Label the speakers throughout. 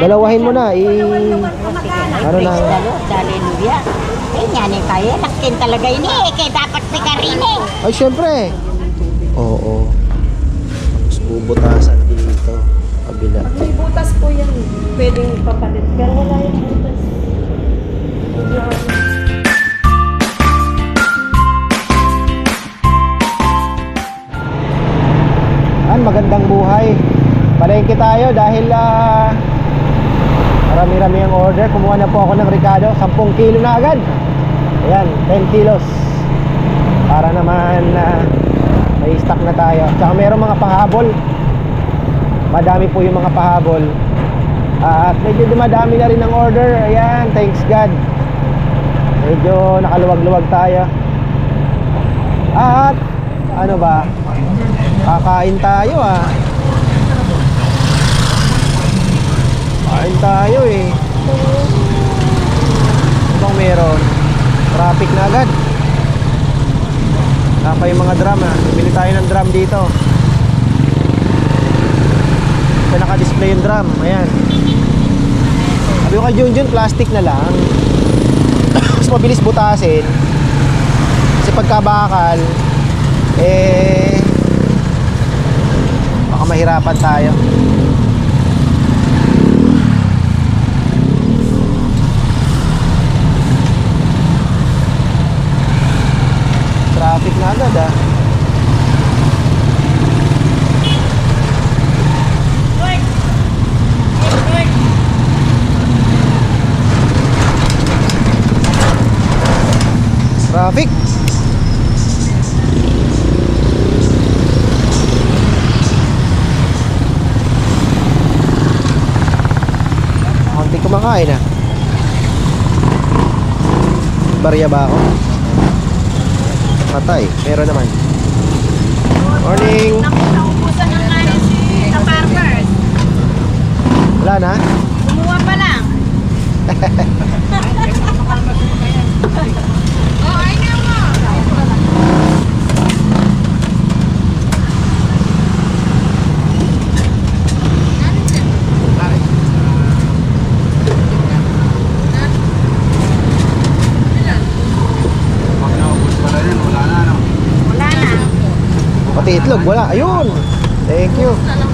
Speaker 1: Dala, dalawahin mo na. I, ano na.
Speaker 2: Dalo, haleluya. Eh, yan eh kaya. Lakin talaga ini eh. Kaya dapat may karini.
Speaker 1: Ay, syempre. Oo. Tapos bubutasan dito. Kabila.
Speaker 3: May butas po yan. Pwedeng papalit. Pero wala yung butas.
Speaker 1: An, magandang buhay. Palengke tayo dahil ah, marami-rami ang order. Kumuha na po ako ng Ricardo. 10 kilo na agad. Ayan, 10 kilos. Para naman ah, may stock na tayo. Tsaka meron mga pahabol. Madami po yung mga pahabol. Ah, at medyo dumadami na rin ang order. Ayan, thanks God. Medyo nakaluwag-luwag tayo. At ano ba? Kakain tayo ah. Kain tayo eh. Ano bang meron? Traffic na agad. Wala pa yung mga drum ah. Bili tayo ng drum dito. Ito naka-display yung drum. Ayan. Sabi ko kay Junjun, plastic na lang. Mas mabilis butasin. Kasi pagkabakal, eh, baka mahirapan tayo. Traffic na agad ah. Traffic. Konti kumakain ah. Barya ba ako? Patay. Meron naman. Morning.
Speaker 3: Naubusan ng kanin si sa farmers.
Speaker 1: Wala na?
Speaker 3: Kumuha pa lang. oh, ay na mo.
Speaker 2: Wala na.
Speaker 1: Pati itlog, wala. Ayun. Thank you.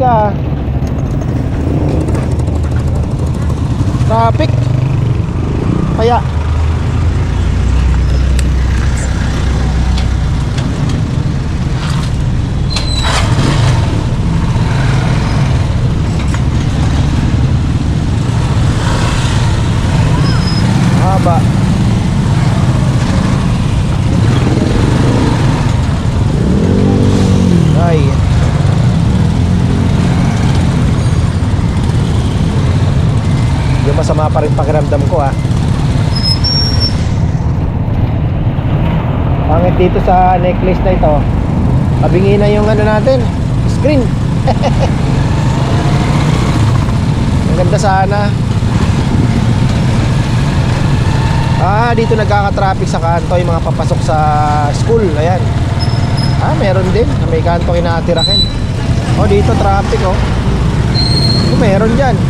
Speaker 1: Traffic ah. Traffic. Kaya. Haba. Ay. Masama pa rin pakiramdam ko ah. Pangit dito sa necklace na ito. Tabingi na yung ano natin, screen. Ang ganda sana. Ah, dito nagkaka-traffic sa kanto yung mga papasok sa school. Ayan. Ah, meron din. May kanto kinatirakin. Oh, dito traffic oh. Oh, meron dyan.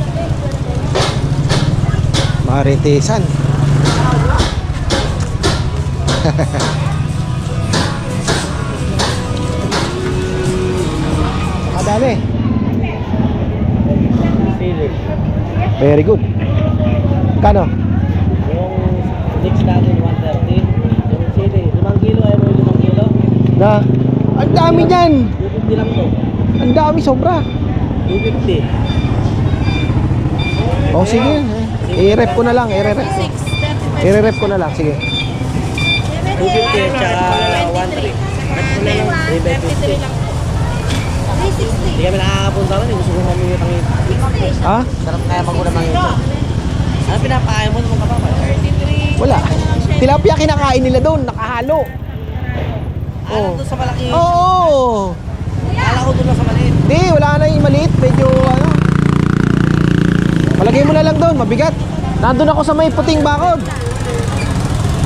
Speaker 1: Maritesan. Madami. Very good. Kano?
Speaker 4: Yung six natin, 130. Yung sili, 5 kilo, yung 5 kilo.
Speaker 1: Na? Ang dami niyan.
Speaker 4: 250 lang to.
Speaker 1: Ang dami sobra.
Speaker 4: 250.
Speaker 1: Oh, sige. I-rep ko na lang. I-rep. I-rep ko na lang. Sige.
Speaker 4: 250 tsaka 130. Cut mo na lang, 350. Hindi kami nakakapunta rin, gusto ko kami yung
Speaker 1: Ha?
Speaker 4: Sarap kaya magulang ng ito. Ano pinapakain mo nung kapapa?
Speaker 1: Wala. Tilapia kinakain nila doon. Nakahalo.
Speaker 4: Ano doon sa malaki?
Speaker 1: Oo.
Speaker 4: Kala ko doon sa maliit.
Speaker 1: Hindi, wala na yung maliit. Medyo ano. Palagay mo na lang doon. Mabigat. Nandun ako sa may puting bakod.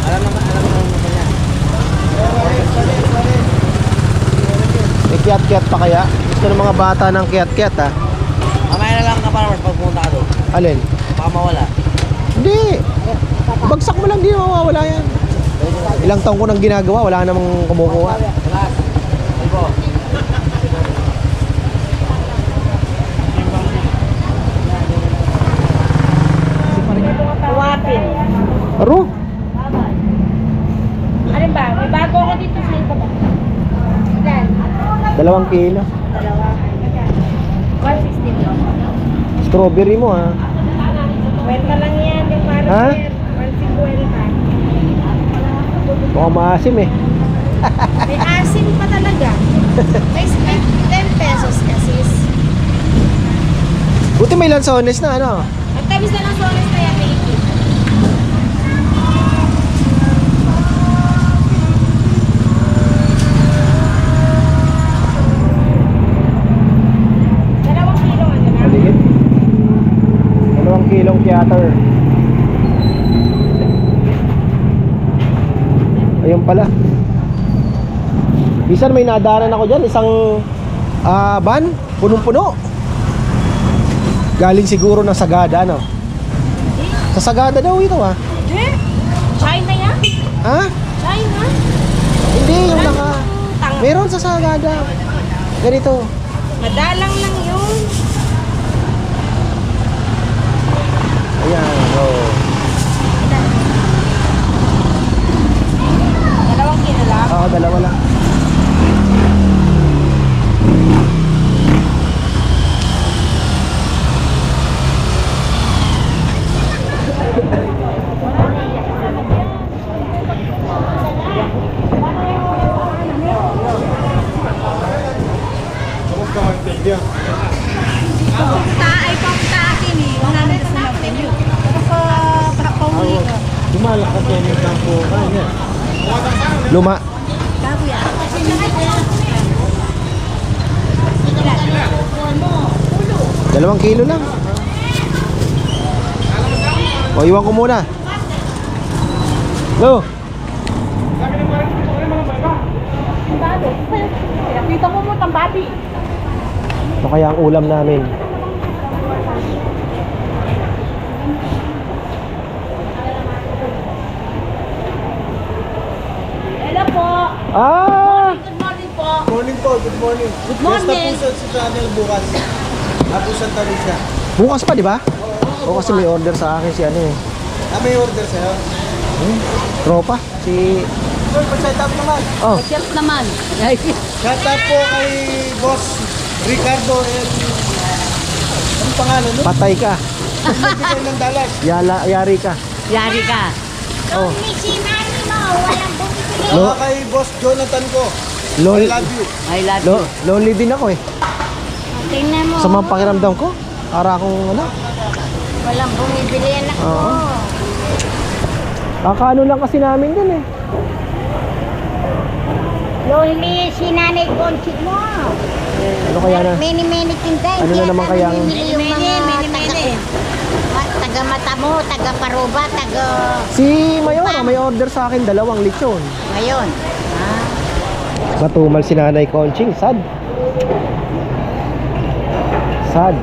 Speaker 4: Alam naman, alam naman naman yan.
Speaker 1: May kiyat-kiyat pa kaya? Gusto ng mga bata ng kiyat-kiyat ha?
Speaker 4: Mamaya na lang ka para mas pag pumunta ka doon.
Speaker 1: Alin?
Speaker 4: Baka mawala.
Speaker 1: Hindi. Bagsak mo lang, di mawawala yan. Ilang taong ko nang ginagawa, wala namang kumukuha.
Speaker 4: Relax. Ibo.
Speaker 1: Aro,
Speaker 3: Ano ba? May bago ako dito sa ito ba? Ilan?
Speaker 1: dalawang kilo.
Speaker 3: Dalawa. 160 lang.
Speaker 1: Strawberry mo ha.
Speaker 3: Kwenta lang yan, yung parang
Speaker 1: Ha?
Speaker 3: 150.
Speaker 1: Mukhang maasim eh.
Speaker 3: May asim pa talaga. May may 10 pesos kasi.
Speaker 1: Buti may lansones na ano.
Speaker 3: Ang tamis na ng soles na yan, Mickey. Dalawang kilo ano na?
Speaker 1: Maliit. Theater. Ayun pala. Bisan may nadaran ako dyan, isang ah, van, punong-puno. Galing siguro ng Sagada, no? Sa Sagada daw ito, ha?
Speaker 3: Eh? China yan?
Speaker 1: Ha?
Speaker 3: China?
Speaker 1: Hindi, yung naka... Meron sa Sagada. Ganito.
Speaker 3: Madalang lang
Speaker 1: Ayan, oh.
Speaker 3: Dalawang kilo lang.
Speaker 1: Oo, dalawa lang.
Speaker 3: Ta ay pangta akin eh. Wala na sa natin yun. Tapos pa pauwi ka.
Speaker 1: Lumalakad yan yung kampo. Kanya. Luma.
Speaker 3: Yan.
Speaker 1: Dalawang kilo lang. O, iwan ko muna. Go.
Speaker 3: Nakita mo mo tambati.
Speaker 1: Ito kaya ang ulam namin.
Speaker 3: Hello po.
Speaker 1: Ah!
Speaker 3: Good morning po.
Speaker 5: Morning po, good morning.
Speaker 3: Good morning.
Speaker 5: Basta po sa channel bukas. Apusan tayo siya.
Speaker 1: Bukas pa, di ba? O kasi may order sa akin si ano eh.
Speaker 5: Ah, may order sa'yo?
Speaker 1: Hmm? Tropa? Si...
Speaker 5: Sir, pa-set up naman.
Speaker 1: Oh,
Speaker 3: Cheers naman.
Speaker 5: Shout out po kay Boss Ricardo and... Anong pangalan nun?
Speaker 1: patay ka.
Speaker 5: Nagbigay ng dalas.
Speaker 1: Yala, yari ka.
Speaker 3: Yari ka.
Speaker 1: Oh.
Speaker 3: May sinani mo. Walang
Speaker 1: Lo-
Speaker 5: Saka kay Boss Jonathan ko.
Speaker 1: Lol,
Speaker 5: I love you.
Speaker 2: I love
Speaker 1: lo, lonely din ako eh.
Speaker 2: Tingnan mo.
Speaker 1: Sa mga pakiramdam ko, para akong ano,
Speaker 2: Walang bumibili yan ako.
Speaker 1: Oo. kakaano lang kasi namin dun eh.
Speaker 2: Lonely si Nanay Conchit mo.
Speaker 1: Ano kaya na?
Speaker 2: Many, many tinda.
Speaker 1: Ano na naman kaya ang-
Speaker 2: namimili yung mga taga, Ma- taga Matamo, taga Paruba, taga...
Speaker 1: Si Mayora, may order sa akin dalawang lechon.
Speaker 2: Ngayon. Ah,
Speaker 1: Matumal si Nanay Conching, sad. Sad.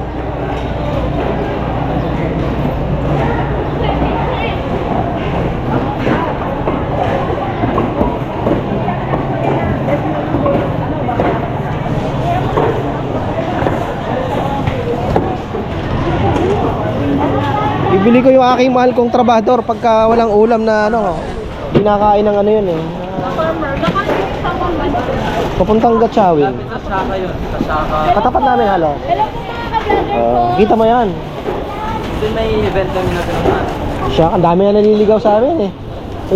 Speaker 1: Bibili ko yung aking mahal kong trabador pagka walang ulam na ano, kinakain ng ano yun eh. Papuntang Gatchawin. Katapat namin halo. Ah, kita mo yan.
Speaker 4: Doon may event kami na gano'n.
Speaker 1: Siya, ang dami na naliligaw sa amin eh.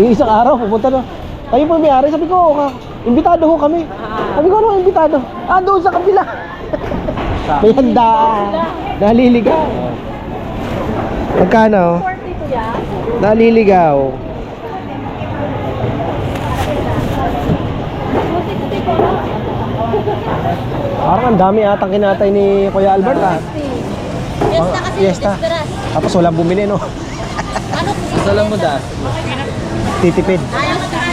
Speaker 1: Yung isang araw, pupunta na. Kayo po may-ari, sabi ko, ka, imbitado ho kami. Sabi ko, ano imbitado? Ah, doon sa kabila. may handa. Naliligaw. Magkano? Naliligaw. Parang ang dami atang kinatay ni Kuya Albert ah. Fiesta kasi Fiesta. Tapos walang bumili no.
Speaker 4: Salam mo da.
Speaker 1: Titipid.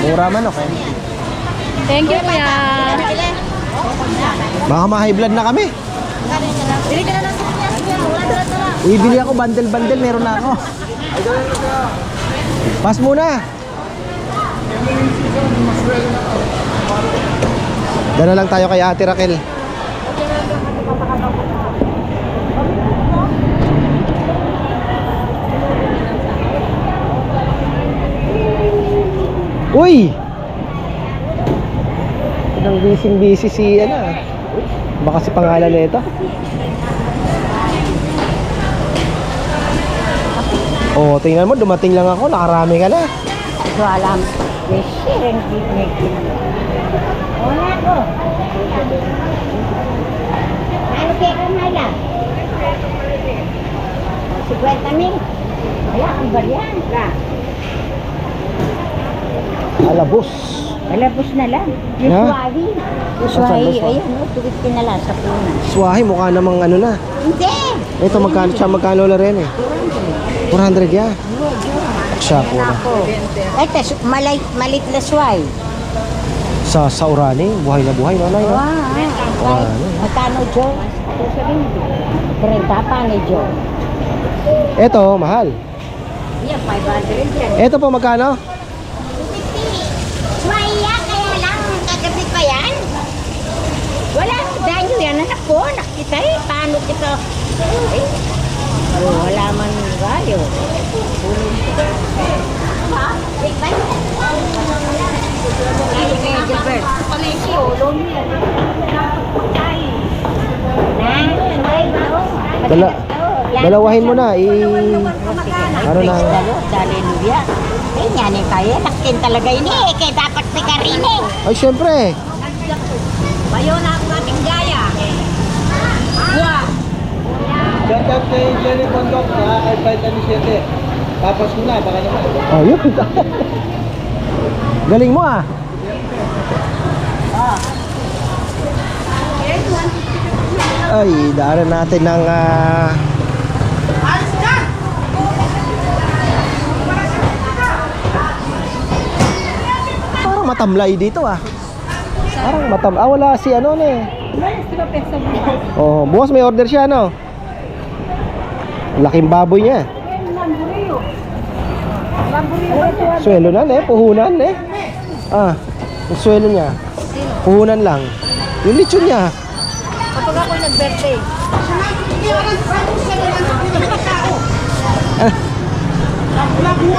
Speaker 1: Mura man okay.
Speaker 3: Thank you, kuya.
Speaker 1: Baka ma-high blood na kami.
Speaker 2: Bili ka na ng sukyan. Wala na tara.
Speaker 1: Uy, bili ako bundle-bundle, meron na ako. Pas muna. Dala lang tayo kay Ate Raquel. Uy! Nang busy-busy si ano ah. Baka si pangalan na Oh, tingnan mo, dumating lang ako, nakarami ka na.
Speaker 2: So alam. Yes, sharing picnic. Wala ko. Ano kaya ka nila? Si Kwenta Ming. Wala, ang baryan.
Speaker 1: Alabos.
Speaker 2: Malabos na lang. Yung
Speaker 1: Ha?
Speaker 2: suwahi. Yung suwahi? ayun, no, tuwid ka na lang sa punan.
Speaker 1: Swahe, mukha namang ano na.
Speaker 2: Hindi!
Speaker 1: Ito, magkano siya, magkano na rin eh. 400 ya. Siya po na.
Speaker 2: Ay, tas, malay, malit na suwahi.
Speaker 1: Sa, sa Urani, buhay na buhay, nanay. No?
Speaker 2: Wow. Ay, magkano, Joe? Ako sabihin, 30 pa ni Joe.
Speaker 1: Ito, mahal.
Speaker 2: Yan, 500 yan.
Speaker 1: Ito po, magkano?
Speaker 2: Maya, kaya lang, kagabi pa yan. Wala, danyo yan, anak ko, nakita eh, paano kita, eh, oh, Na, no.
Speaker 1: Dala, dalawahin mo na. I, ano na?
Speaker 2: The Lord, hallelujah. Eh, yan eh, kaya, lakin talaga ini eh, kaya dapat may karin eh.
Speaker 1: Ay, syempre.
Speaker 2: Bayo na ang ating gaya. Wow!
Speaker 5: Shout out kay Jenny Bondok sa kay Vitamin 7. Tapos ko na, baka naman.
Speaker 1: Oh, yun. Galing mo ah. Ay, daanan natin ng ah, Parang matamlay dito ah. Parang matam... Ah, wala si ano na eh. Oh, bukas may order siya no. Laking baboy niya. Swelo na eh, puhunan eh. Ah, yung swelo niya. Puhunan lang. Yung lechon niya.
Speaker 2: Kapag ako nag-birthday,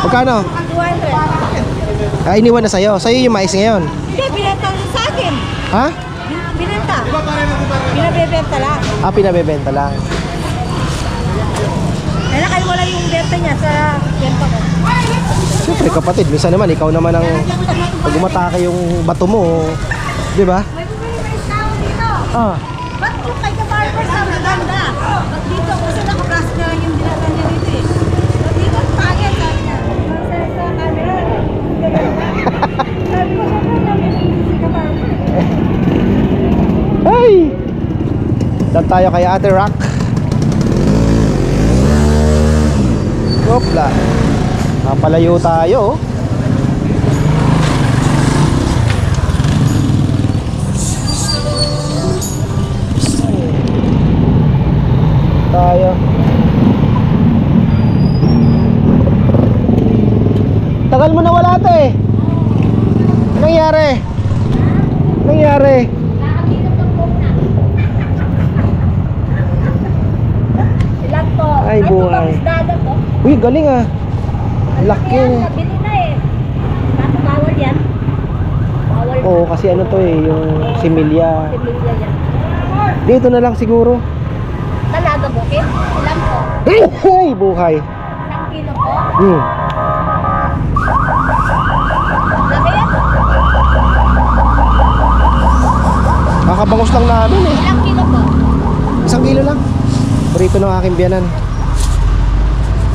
Speaker 1: Magkano?
Speaker 2: 200.
Speaker 1: Ah, iniwan na sa'yo. Sa'yo yung mais ngayon.
Speaker 2: Hindi, binenta sa akin.
Speaker 1: Ha?
Speaker 2: Binenta. Binabebenta lang.
Speaker 1: Ah, pinabebenta lang.
Speaker 2: Eh, nakaliwala yung benta niya sa benta ko.
Speaker 1: Siyempre kapatid, minsan naman ikaw naman ang pag umatake yung bato mo, Di ba?
Speaker 3: May bumibili tao dito.
Speaker 1: Ah.
Speaker 3: Ba't kung kay ka-barber sa maganda? Ba't dito? Kasi nakabraso na lang yung dinala niya dito eh. Ba't dito ang pangit? Sabi niya. Sa sa camera. Sabi ko siya na namin si ka-barber.
Speaker 1: Hey! Saan tayo kay Ate Rock? Hopla. Napalayo tayo. Tayo. Tagal mo na wala te. Anong nangyari? Nangyari? Ay, buhay. Uy, galing ah. Laki.
Speaker 3: Nabili na eh. Kaso bawal yan. Bawal
Speaker 1: Oo, kasi ano to eh, yung similya.
Speaker 3: Yan.
Speaker 1: Dito na lang siguro.
Speaker 3: Talaga bukid? Ilan po?
Speaker 1: Ay, buhay.
Speaker 3: Isang kilo po?
Speaker 1: Hmm.
Speaker 3: Laki yan?
Speaker 1: Kakabangos lang namin eh.
Speaker 3: Ilang kilo po?
Speaker 1: Isang kilo lang. Burrito ng aking biyanan.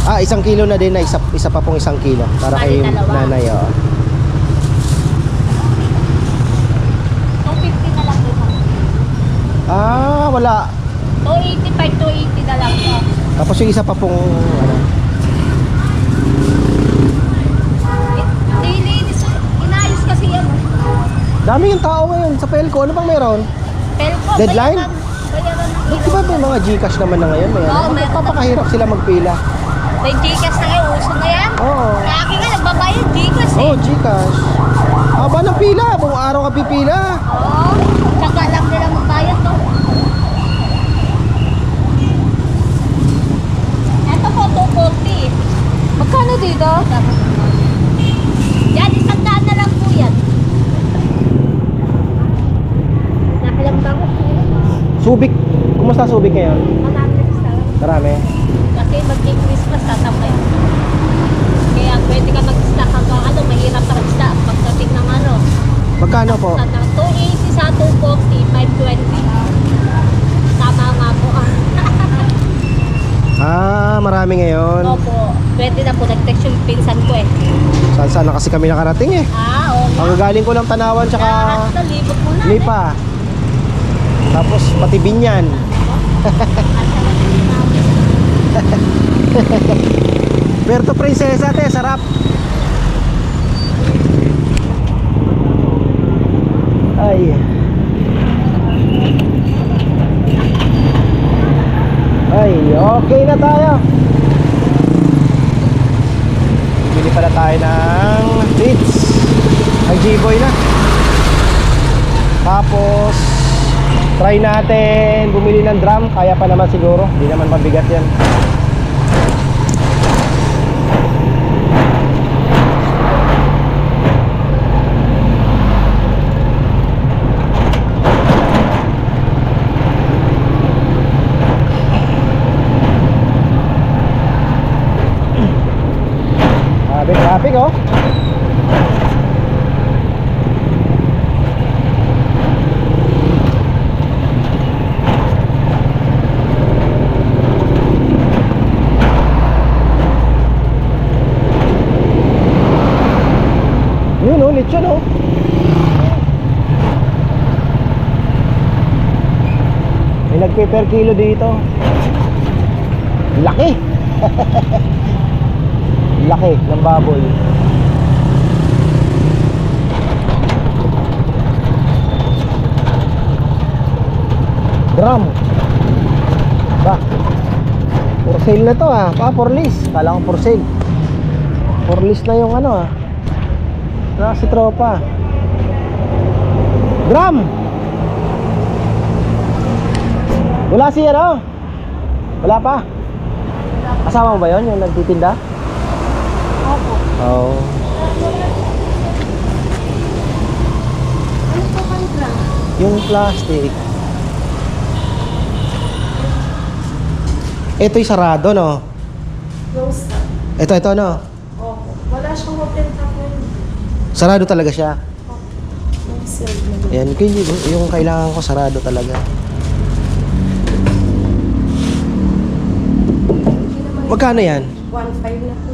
Speaker 1: Ah, isang kilo na din na isa, isa pa pong isang kilo. Para kay
Speaker 3: dalawa.
Speaker 1: nanay, oh.
Speaker 3: 250 na lang po.
Speaker 1: Ah, wala.
Speaker 3: 285, 280 na lang po.
Speaker 1: Tapos yung isa pa pong, ano,
Speaker 3: Nilinis, inayos kasi yan.
Speaker 1: dami yung tao ngayon sa Pelco. Ano bang meron?
Speaker 3: Pero po,
Speaker 1: Deadline?
Speaker 3: bayaran, bayaran ng
Speaker 1: Ba't di ba may mga Gcash naman na ngayon? May
Speaker 3: Oo,
Speaker 1: ano?
Speaker 3: meron.
Speaker 1: Papakahirap sila magpila.
Speaker 3: May Gcash na ngayon, uso na yan.
Speaker 1: Oo.
Speaker 3: Sa akin nga, nagbabayad Gcash eh.
Speaker 1: Oh, Gcash. Haba ng pila. Buong araw ka pipila.
Speaker 3: Oo. Tsaka lang nila magbayad to. Ito po, 240. Magkano dito? Yan, isang daan na lang po yan. Nakalang bango po.
Speaker 1: Subic. Kumusta Subic ngayon?
Speaker 3: Marami
Speaker 1: Marami.
Speaker 3: Kasi mag-Christmas tatapay. Kaya pwede ka mag-stock hanggang ano, mahirap ang stock pagdating ng ano.
Speaker 1: Magkano po?
Speaker 3: Sa 280 sa 240, 520. Tama nga po.
Speaker 1: Ah, marami ngayon.
Speaker 3: Opo, pwede na po. Nag-text yung pinsan ko eh.
Speaker 1: Saan saan na kasi kami nakarating eh.
Speaker 3: Ah, oo nga.
Speaker 1: Ang galing ko lang Tanawan tsaka
Speaker 3: Lahat na libot mo na.
Speaker 1: Lipa. Tapos pati Binyan. Puerto Princesa te, sarap. Ay. Ay, okay na tayo. Bili pala tayo ng treats. Ay, G-Boy na. Tapos, try natin bumili ng drum. Kaya pa naman siguro. Hindi naman mabigat yan. Grabe, traffic oh. Lechon oh. May nagpe per kilo dito. Laki. Laki ng baboy. Drum. Ba. For sale na to ah. Pa, for lease. Kala ko for sale. For lease na yung ano ah. Wala si tropa. Drum! Wala si ano? Wala pa? Kasama mo ba yon yung nagtitinda?
Speaker 3: Opo.
Speaker 1: Oo.
Speaker 3: Ano po kayo drum?
Speaker 1: Yung plastic. Ito'y sarado, no?
Speaker 3: Close.
Speaker 1: Ito, ito, no?
Speaker 3: Opo. Wala siyang open top ngayon.
Speaker 1: Sarado talaga siya. Yan, yung kailangan ko sarado talaga. Magkano yan?
Speaker 3: 1.5 na po.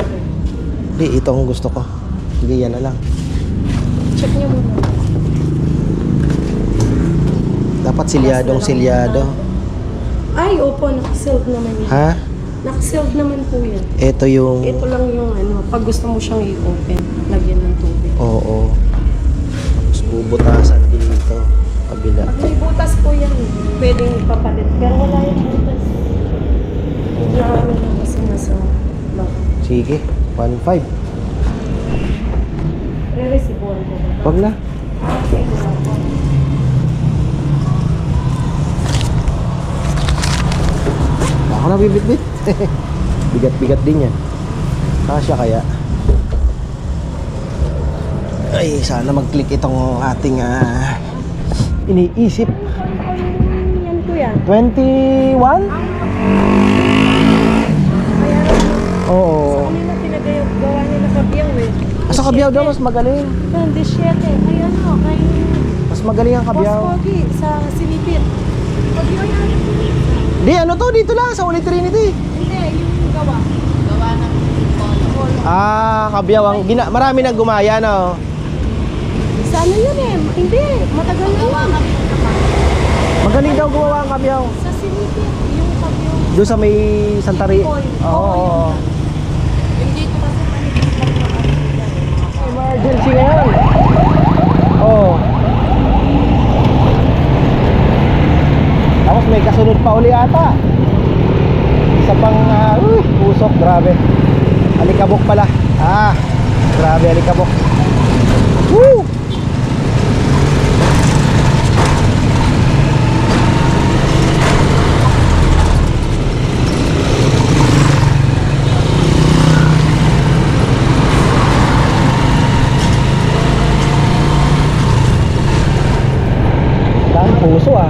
Speaker 3: 100.
Speaker 1: Hindi, ito ang gusto ko. Sige, yan na lang.
Speaker 3: Check niyo muna.
Speaker 1: Dapat silyadong silyado.
Speaker 3: Ay, opo, nakasealed naman yan.
Speaker 1: Ha?
Speaker 3: Nakasealed naman po yan.
Speaker 1: Ito yung...
Speaker 3: Ito lang yung ano, pag gusto mo siyang i-open, lagyan ng tubig.
Speaker 1: Oo. Tapos bubutasan dito. Kabila.
Speaker 3: Pag may butas po yan, pwedeng ipapalit. Pero wala yung butas. Naano lang kasi nasa lock.
Speaker 1: Sige, 1.5.
Speaker 3: Re-resibuan ko ba?
Speaker 1: Wag na. Ako na bibit-bit. Bigat-bigat din yan. Kasya kaya. Ay, sana mag-click itong ating ah, iniisip.
Speaker 3: Yan ko yan.
Speaker 1: 21? Oo.
Speaker 3: Pinagawa nila kabiyaw eh.
Speaker 1: Sa kabyaw daw mas magaling.
Speaker 3: Hindi, 7. Ayan o, kay
Speaker 1: Mas magaling ang
Speaker 3: Boss
Speaker 1: kabyaw.
Speaker 3: Pogi sa Sinipit. Kabiyaw yan.
Speaker 1: Di, ano to? Dito lang, sa Holy Trinity.
Speaker 3: Hindi, yung gawa. Gawa ng
Speaker 1: Ah, kabyaw ang gina marami nang gumaya no.
Speaker 3: Sa ano yun eh? Hindi, matagal na yun.
Speaker 1: Magaling daw gumawa ang kabyaw.
Speaker 3: Sa Sinipit, yung kabiyaw.
Speaker 1: Doon sa may Santari. Oo.
Speaker 3: Oo,
Speaker 1: oo.
Speaker 3: Yung dito kasi.
Speaker 1: Emergency ngayon. Oo. Tapos may kasunod pa uli ata. Isa pang uh, uy, usok, grabe. Alikabok pala. Ah, grabe alikabok. Woo! Dami puso ah.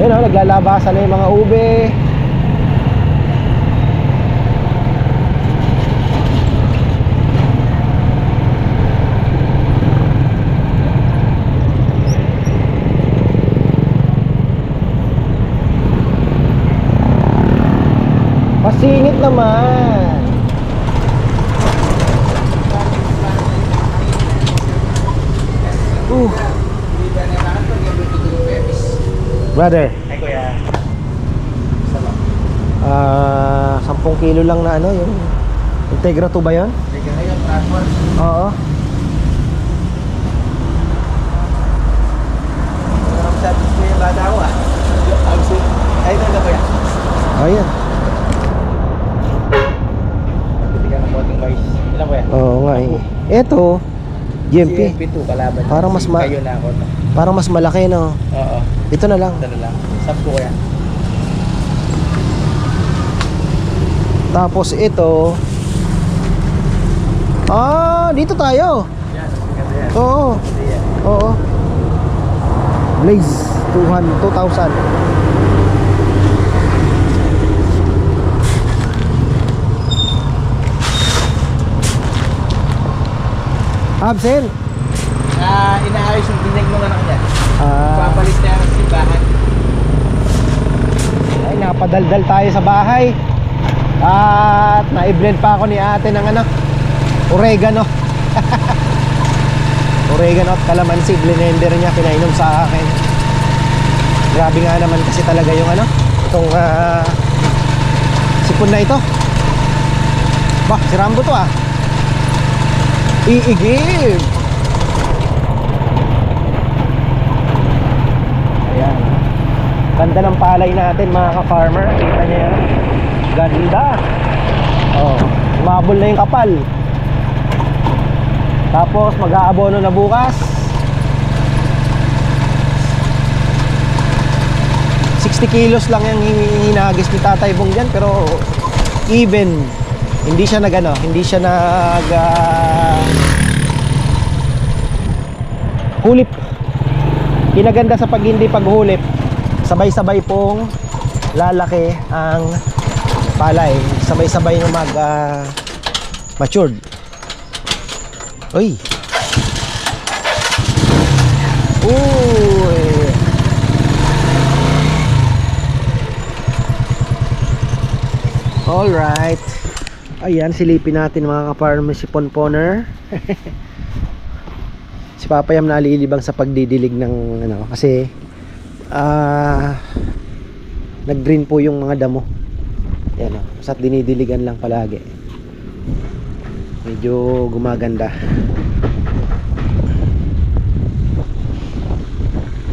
Speaker 1: Ayun oh, naglalabasan na yung mga ube. Pasingit naman. Uh. Brother.
Speaker 4: Ay, kuya.
Speaker 1: Ah, 10 kilo lang na ano yung Integra 2 ba 'yon?
Speaker 4: Teka ngayon, transport.
Speaker 1: Oo.
Speaker 4: Sarap sabi ko yung bata ko ah. Ay, ito na kuya.
Speaker 1: Ayun.
Speaker 4: Bibigyan ng konting mais. Ilan kuya?
Speaker 1: Oo nga eh. Ito, GMP.
Speaker 4: CMP2 kalaban. niya.
Speaker 1: Parang mas ma-
Speaker 4: Kayo na ako. no?
Speaker 1: Parang mas malaki no.
Speaker 4: Oo.
Speaker 1: Ito na lang.
Speaker 4: Ito na lang. Sampu kuya.
Speaker 1: Tapos ito Ah, dito tayo. Oo. Oo. Blaze 200 2,000. Absent.
Speaker 4: Ah, inaayos yung binyag ng anak niya.
Speaker 1: Ah,
Speaker 4: Papalit na ang simbahan.
Speaker 1: ay, napadaldal tayo sa bahay. At na-blend pa ako ni ate ng ano, oregano. oregano at calamansi, blender niya, pinainom sa akin. Grabe nga naman kasi talaga yung ano, itong ah, sipon na ito. Bah, si Rambo to ah. Iigib. Ayan. Ganda ng palay natin mga ka-farmer. Kita niyo yan. Ganda. Oh, mabol na yung kapal. Tapos mag-aabono na bukas. 60 kilos lang yung hinagis ni Tatay Bong dyan pero even hindi siya nag ano, hindi siya nag ah, hulip. Kinaganda sa pag hindi paghulip, sabay-sabay pong lalaki ang palay. Sabay-sabay na mag ah, matured. Uy! Uy! Alright. Ayan, silipin natin mga ka-farmer si Ponponer. si Papayam nalilibang sa pagdidilig ng ano kasi ah nag-green po yung mga damo. Yan o. Basta't dinidiligan lang palagi. Medyo gumaganda.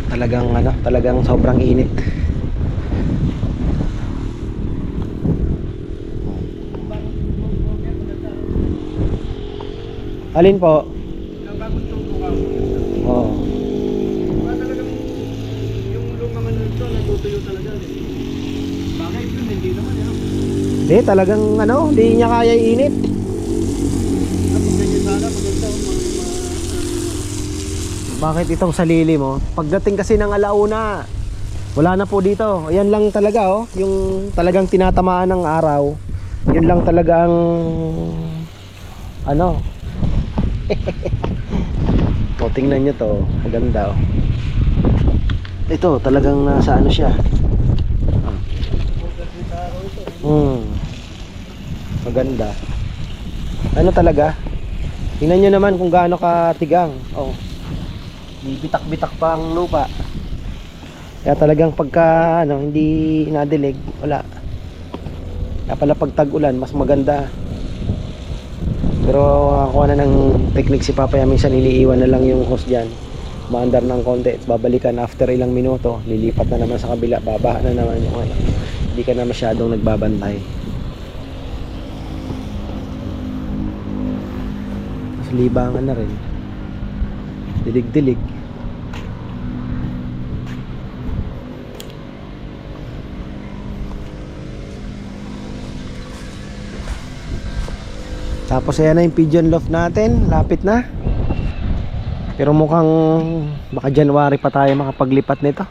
Speaker 1: Talagang ano, talagang sobrang init. Alin po? Oo.
Speaker 5: Yung lumang ano nito, natutuyo talaga. eh. Bakit yun? Hindi naman yan.
Speaker 1: Hindi, talagang ano, hindi niya kaya init. Bakit itong salili mo? Pagdating kasi ng alauna, wala na po dito. Ayan lang talaga oh, yung talagang tinatamaan ng araw. Yun lang talaga ang ano. o tingnan nyo to, maganda oh. Ito, talagang nasa ano siya. Hmm. Maganda. Ano talaga? Tingnan nyo naman kung gaano katigang. Oh. Bitak-bitak pa ang lupa. Kaya talagang pagka ano, hindi nadilig, wala. Kaya pala pag tag-ulan, mas maganda. Pero ako na ng technique si Papa minsan iniiwan na lang yung hose dyan. Maandar ng konti, babalikan after ilang minuto, lilipat na naman sa kabila, babaha na naman yung ano. Hindi ka na masyadong nagbabantay. Tapos libangan na rin. Dilig-dilig. Tapos ayan na yung pigeon loft natin. Lapit na. Pero mukhang baka January pa tayo makapaglipat nito.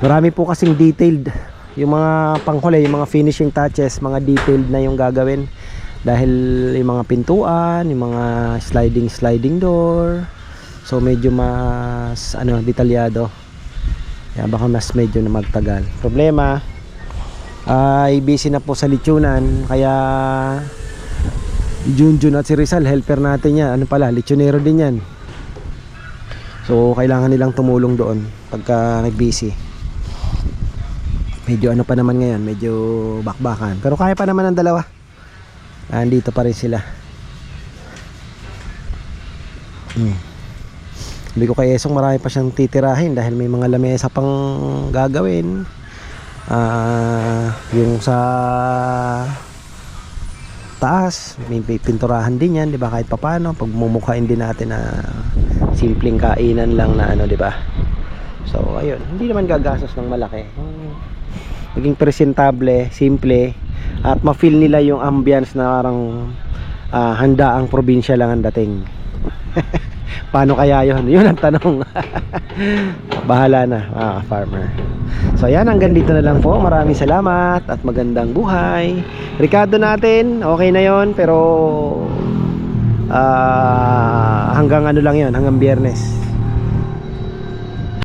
Speaker 1: Marami po kasing detailed. Yung mga panghuli, yung mga finishing touches, mga detailed na yung gagawin. Dahil yung mga pintuan, yung mga sliding sliding door. So medyo mas ano detalyado. Kaya baka mas medyo na magtagal. Problema ay busy na po sa lechonan kaya Junjun at si Rizal helper natin yan ano pala lechonero din yan so kailangan nilang tumulong doon pagka nag busy medyo ano pa naman ngayon medyo bakbakan pero kaya pa naman ng dalawa andito pa rin sila. Hmm. Sabi ko kay Esong marami pa siyang titirahin dahil may mga lamesa pang gagawin. Ah, yung sa taas may pinturahan din yan di ba? Kahit papano pag mumukhain din natin na simpleng kainan lang na ano di ba? So ayun. Hindi naman gagastos ng malaki. Maging presentable simple at ma-feel nila yung ambience na parang ah, handa ang probinsya lang ang dating. Paano kaya yun? Yun ang tanong. Bahala na mga farmer so ayan hanggang dito na lang po. Maraming salamat at magandang buhay. Ricardo natin okay na yon pero ah, hanggang ano lang yon hanggang biyernes